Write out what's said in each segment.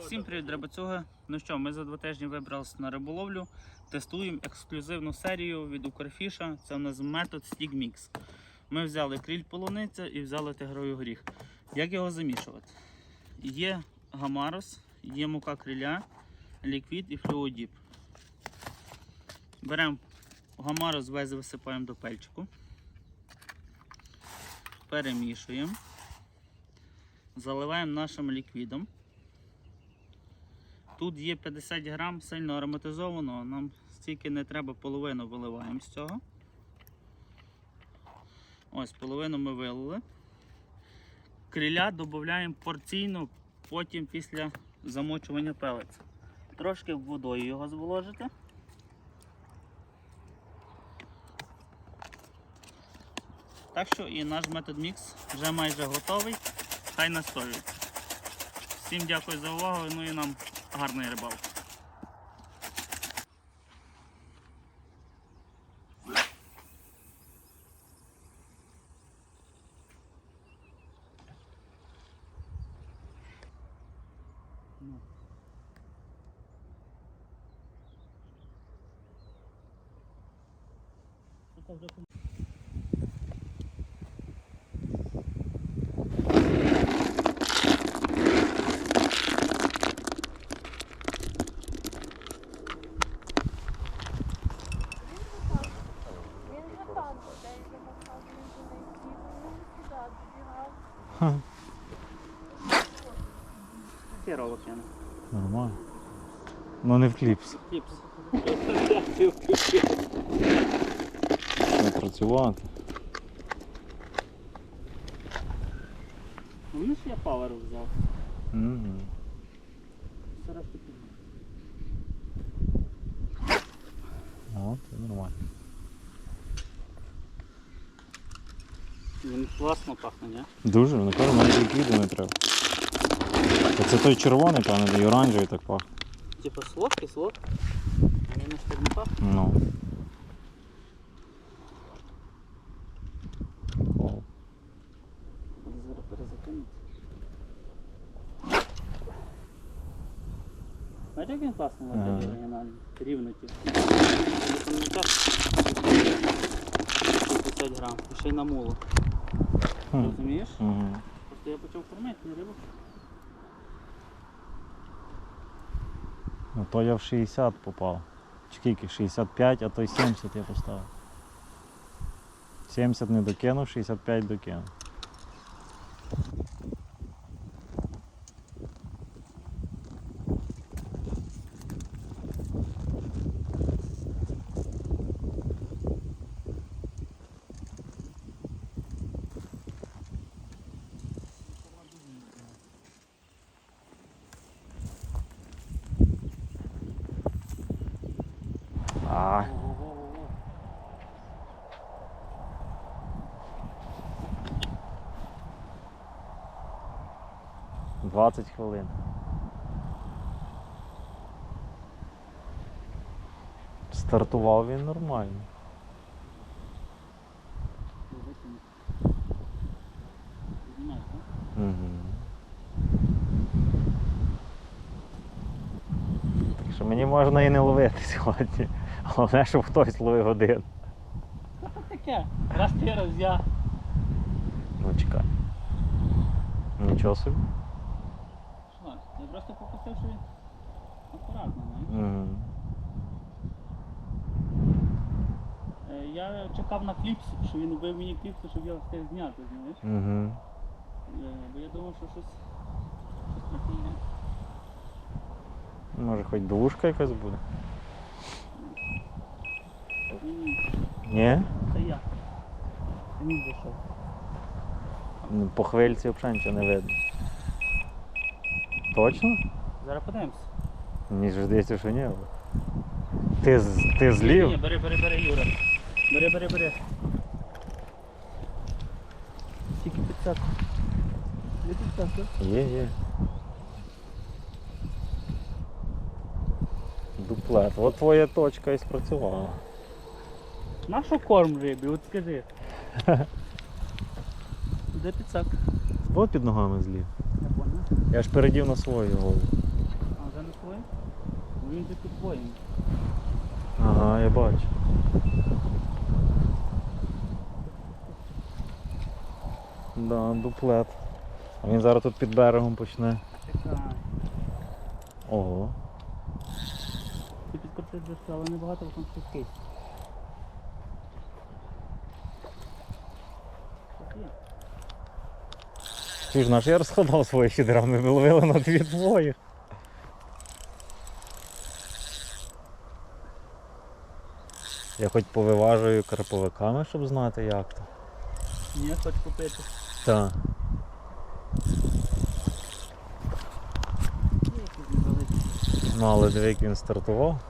Всім привіт, драбацюги. Ну що, ми за два тижні вибралися на риболовлю. Тестуємо ексклюзивну серію від Укрфіша. Це у нас метод Stick Mix. Ми взяли кріль полуниця і взяли тигровий горіх. Як його замішувати? Є гамарос, є мука криля, ліквід і флюодіп. Беремо гамарос, весь висипаємо до пельчику. Перемішуємо. Заливаємо нашим ліквідом. Тут є 50 грам сильно ароматизованого, нам стільки не треба, половину виливаємо з цього. Ось, половину ми вилили. Криля додаємо порційно, потім після замочування пелець. Трошки водою його зволожити. Так що і наш метод мікс вже майже готовий. Хай настоюється. Всім дякую за увагу, ну і нам гарної рибалки. Він вже там десь замахав, він вже не йти, він сюди добігав. Херово кине. Нормально. Ну не в кліпс. Кліпс. Не працювати. Ну, ж я паверу взяв. Угу. Зараз. О, це нормально. Він класно пахне, ні? Дуже, кажу, навіть ліквіду не треба. Оце той червоний, певно, і оранжевий так пахне. Типа солодкий, солодкий. А ж так не пахне. Ну. Зараз. Знаєте, як він класно Ага. виглядає оригінально? Рівно ті. Це не так. 50 грам. І ще й на мулу. Розумієш? Угу. Просто я почав кормити рибу. Ну то я в 60 попав. Скільки? 65, а то й 70 я поставив. 70 не докинув, 65 докинув. А, 20 хвилин. Стартував він нормально. Так? Угу. Так що мені можна і не ловити сьогодні. Головне, щоб хтось ловив один. Та таке. Раз ти раз я. Ну чекай. Нічого собі. Просто попросив, що він акуратно, знаєш. Угу. Е, Я чекав на кліпс, що він вбив мені кліпс, щоб я встиг зняти, знаєш. Е, Бо я думав, що щось. щось трохи. Може хоч двушка якась буде? Ні, це я. Він зайшов. Ну, По хвильці взагалі нічого не видно. Точно? Зараз подивимось. Мені ж здається, що ні. Ти, з- ти Ні, злів? бери, бери, бери, Юра. Бери, бери, бери. Тільки підсадку. Є підсадка? Є, є. Дуплет. От твоя точка і спрацювала. На що корм рибі? От скажи. Де підсак? От під ногами злів. Я ж передів на свою голову. А вже не твоє? Бо Він же під твоїм. Ага, я бачу. Да, дуплет. А він зараз тут під берегом почне. Чекай. Ого. Ти підкрутив дошки, але небагато, там сухий. Тут є. Чи ж наш я розходав свої щедра, ми виловили на дві твоїх. Я хоч повиважую карповиками, щоб знати як то. Ні, хоч купити. Так. Невеликі. Ну але диви, як він стартував.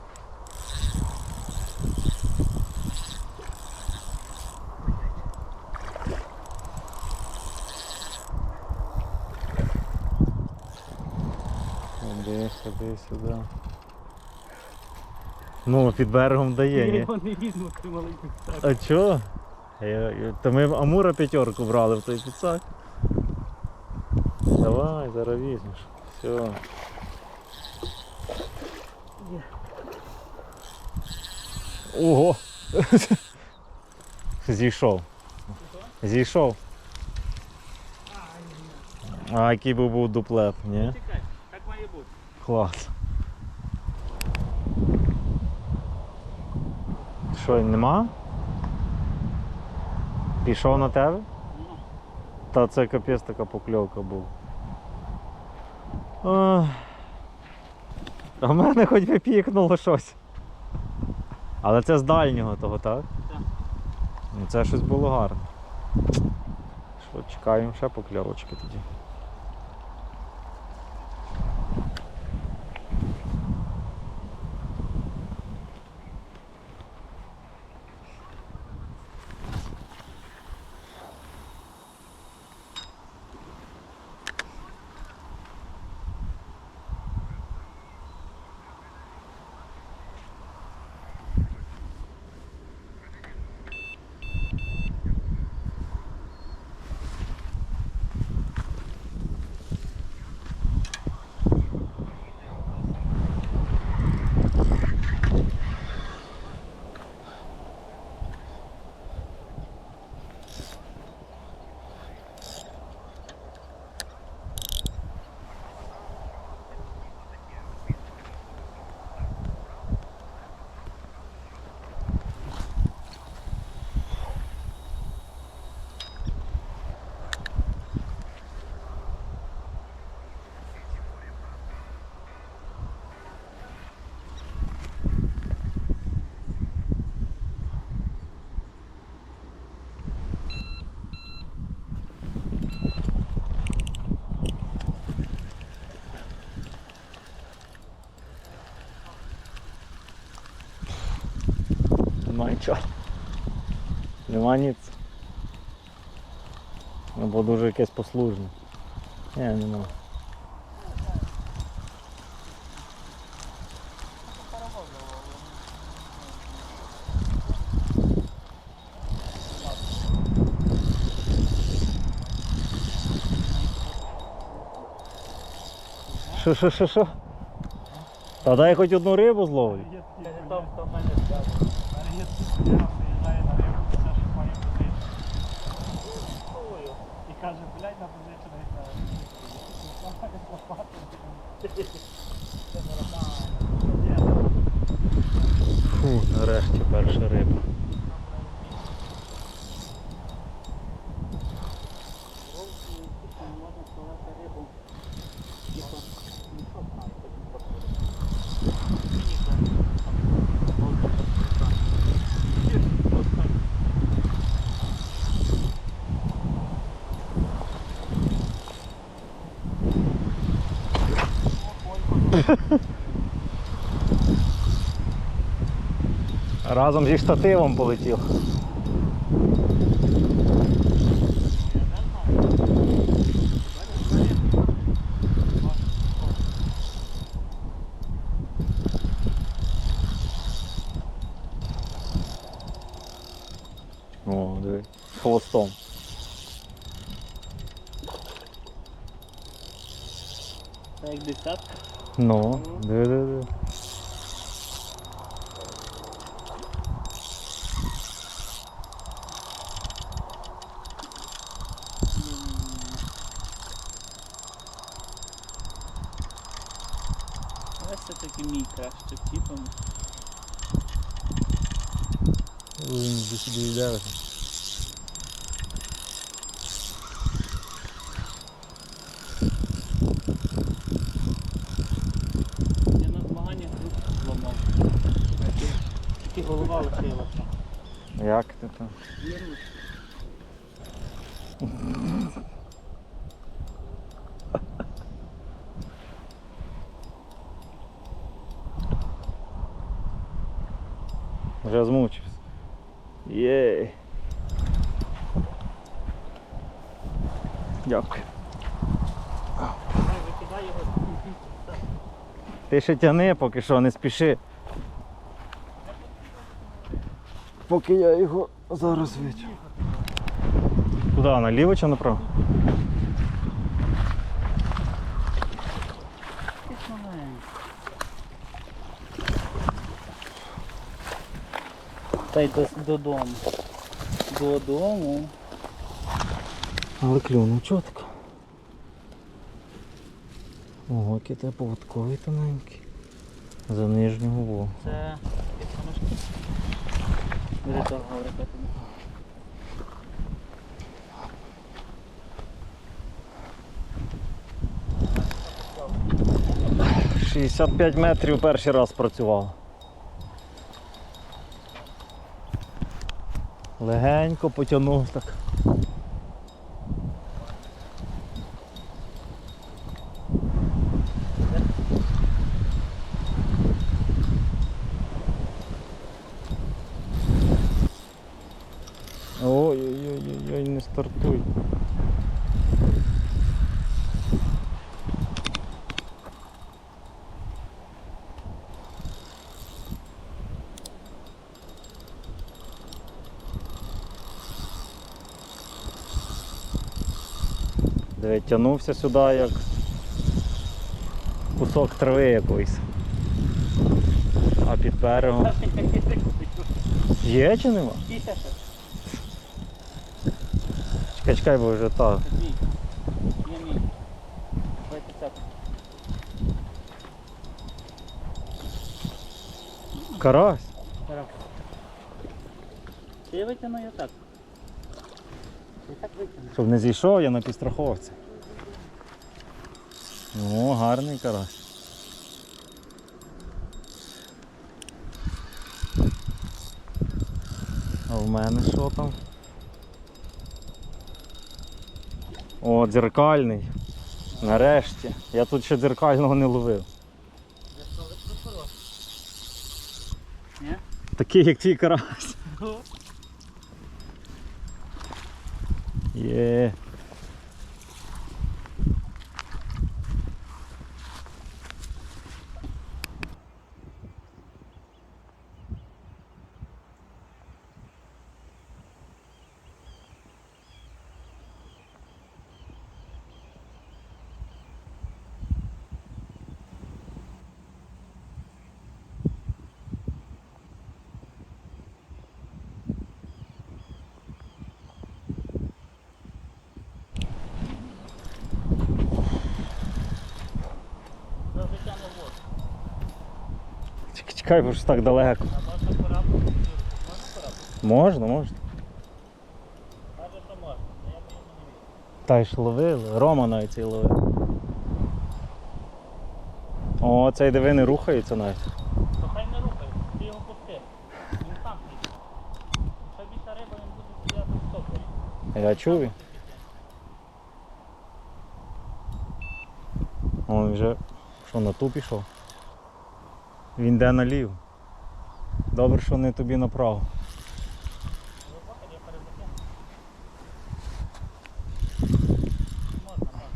Іди сюди. Ну, під берегом дає, Я ні? його не візьму, крім маленьких так. А чо? Я, я, то ми Амура п'ятерку брали в той підсак. Давай, зараз візьмеш. Все. Ого! Зійшов. Зійшов. А який був був дуплет, ні? Чекай, так має бути. Клас. Що, нема? Пішов на тебе? Ну, Та це капець така покльовка був. А в мене хоч би пікнуло щось. Але це з дальнього того, так? Так. Ну це щось було гарне. Що, чекаємо ще покльовочки тоді. Нема нічого. Нема ніц. Ну, бо дуже якесь послужне. Ні, нема. Що, що, що, що? Та дай хоч одну рибу зловлю. Там, там мене зв'язано. Приїжджає на рибу, це що має бути. І каже, блядь, на позичений Фу, нарешті перша риба. Разом зі штативом полетів. О, диви, з хвостом. Як десятка. Ну, диви-диви. Ось це таки мій краще типом. Він до сюди йде. вже. Я на змаганнях руку зламав. Тільки голова лишилася. Як ти там? Вже змучився. Єй. Дякую. Ти ще тяни, поки що, не спіши. Поки я його зараз витягну. Куди, наліво чи направо? Та й додому. Додому. Але клюнув чітко. Ого, який тебе поводковий тоненький. За нижнього вугу. Це. Буде говорити. 65 метрів перший раз працював. Легенько потягнув так. Ой-ой-ой, не стартуй. Диви, тягнувся сюди як кусок трави якоїсь. А під берегом. Є чи нема? Чекай, чекай, бо вже так. Мій. Є мій. 20. Карась. Ти витягну я так. Щоб не зійшов, я на підстраховці. Ну, гарний карась. А в мене що там? О, дзеркальний. Нарешті. Я тут ще дзеркального не ловив. Такий, як твій карась. Є. Вже витягну воду. Чекай, чекай, бо ж так далеко. Можна? Можна. Та й ж ловили. Рома навіть цей ловив. О, цей диви не рухається навіть. То хай не рухає, ти його пусти. Він сам піде. Що більша риба, він буде стояти в стопорі. Я чув. він. О, він вже що на ту пішов. Він йде налів. Добре, що не тобі направо.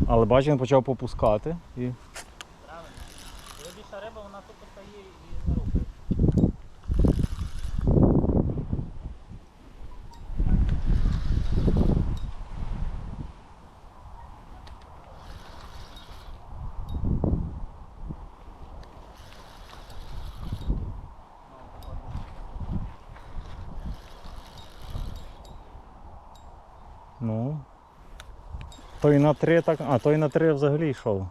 Але бач, він почав попускати і. правильно. Коли більша риба, вона тут стає і не рухає. Ну. Той на три так. А, той на три взагалі йшов.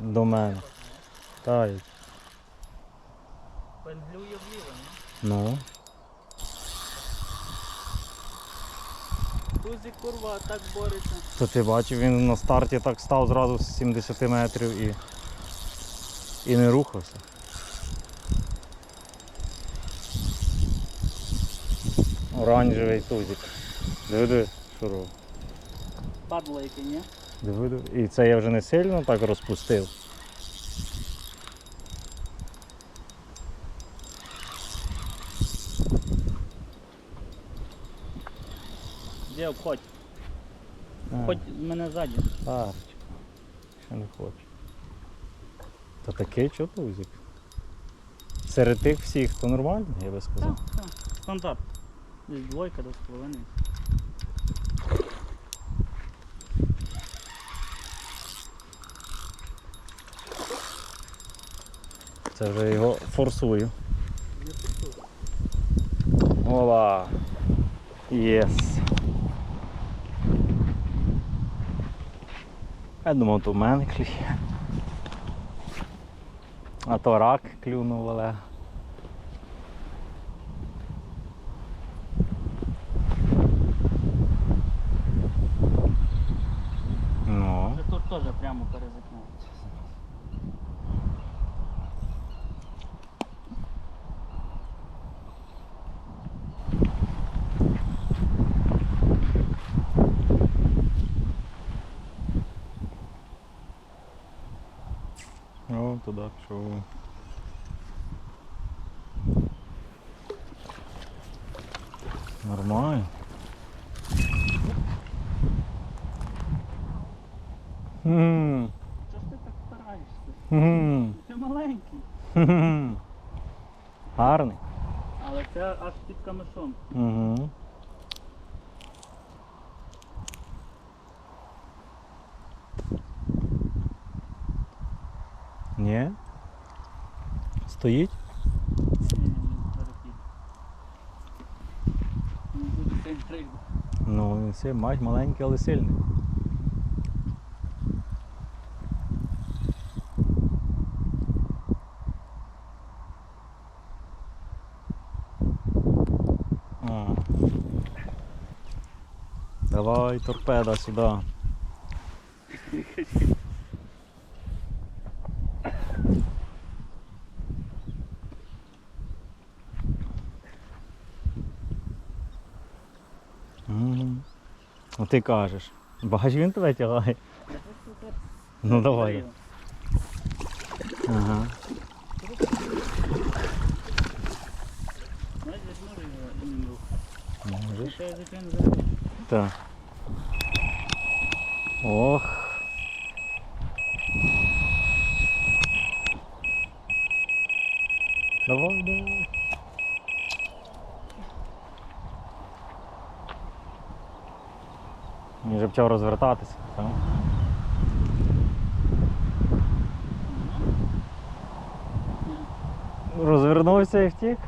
До мене. Так. Пенглює вліво, ні? Ну. Тузик курва, так бореться. То ти бачив, він на старті так став зразу з 70 метрів і. І не рухався. Оранжевий тузик. Диви, що. Падло яке, ні? Диви. І це я вже не сильно так розпустив. Де обходь? А, мене ззаді. Тарочка. Ще не хочу. Та такий чо тузик? Серед тих всіх, то нормально, я би сказав. Так, так. Стандарт. Десь двойка до з половиною. Це вже його форсую. Ола! Єс! Я думав, то в мене клює. А то рак клюнув, але. Ну. Вже тут теж прямо перезакнув. Туди пішов. Нормально. Хм. Чого ж ти так стараєшся? Хм. Ти маленький. Хм. Гарний. Але це аж під камешом. Угу. Ні? Стоїть? Ну, він все мать маленький, але сильний. А. Давай, торпеда сюди. А ти кажеш. Бач, він тебе тягає. Ну давай. Ага. Знаєш, зможу його і не рух. Можеш. Ще я закину зараз. Так. Ох. Давай, давай. Він вже почав розвертатися. Так? Розвернувся і втік.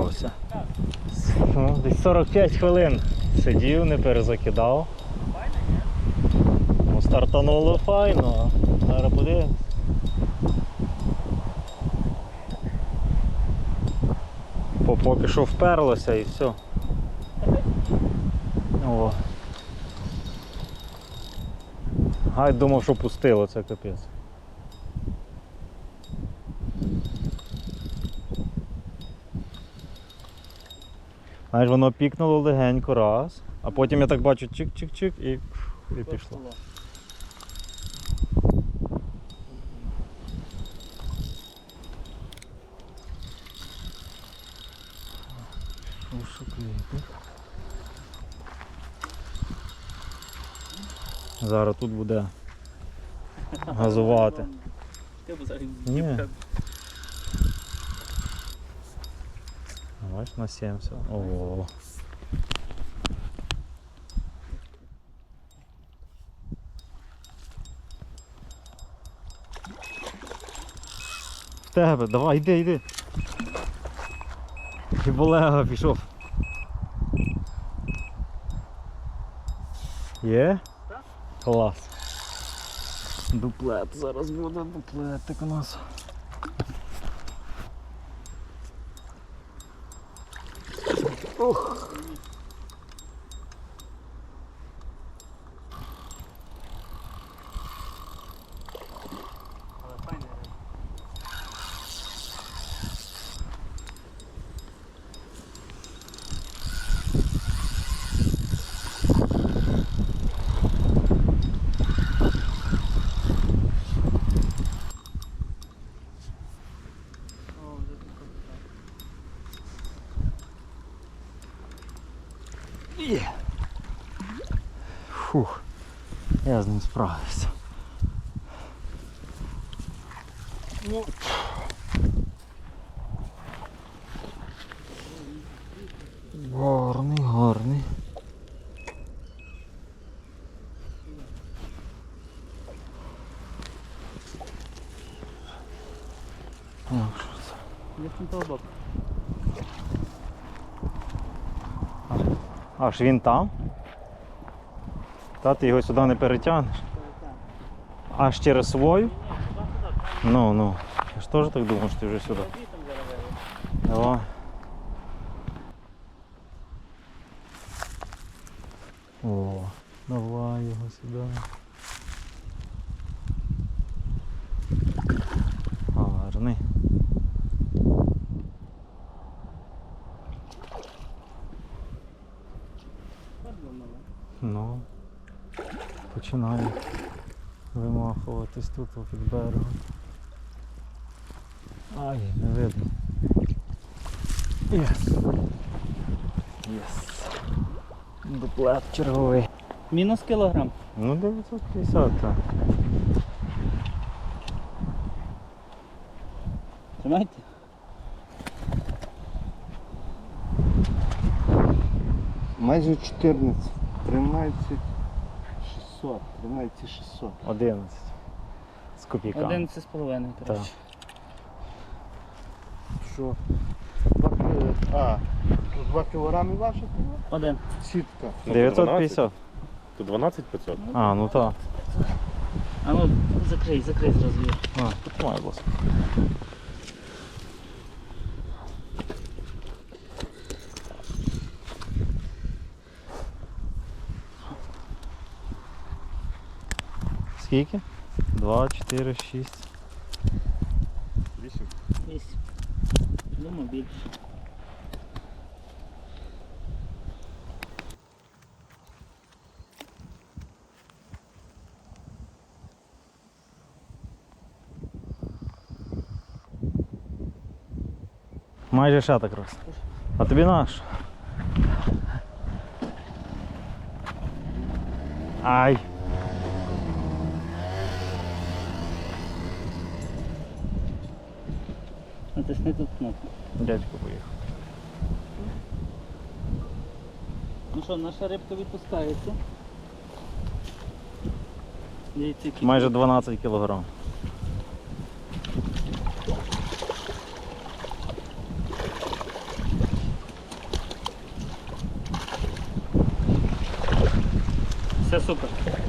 Дочекався. Ну, десь 45 хвилин сидів, не перезакидав. Ну, стартануло файно. Зараз подивимось. По- Поки що вперлося і все. О. Гай думав, що пустило, це капець. Знаєш, воно пікнуло легенько раз, а потім я так бачу чик-чик-чик і, і пішло. Зараз тут буде газувати. Ні. Дівка. На 70. Ого. В тебе, давай, йди, йди. Олега пішов. Є? Клас. Дуплет, зараз буде дуплетик у нас. Ух. Але файна риба. О, вже тут красота. Є. Фух. Я з ним справився. Ну. Гарний, гарний. Ну, що це? Десь на того боку. Аж він там? Та ти його сюди не перетягнеш. Аж через свою? Ну, ну. Я ж теж так думав, що ти вже сюди. Давай. О, давай його сюди. Гарний. Ну, починає вимахуватись тут о, під берегом. Ай, не видно. Єс. Єс. Дуплет черговий. Мінус кілограм. Ну 950, так. Тримайте. Майже 14. 13 600. 13 600. 11. З копійками. 11 з половиною, коротше. Що? Два, ки- а, тут 2 кілограми ваша була? Один. Сітка. 950. То 12 500. А, ну так. А ну, закрий, закрий зразу. А, потримай, будь ласка. Скільки? 2, 4, 6. 8. Вісім. Думаю, більше. Майже ще так раз. А тобі наш. Ай. Натисни тут кнопку. Дядько поїхав. Ну що, наша рибка відпускається. Дивіться, які Майже 12 кілограм. Все супер.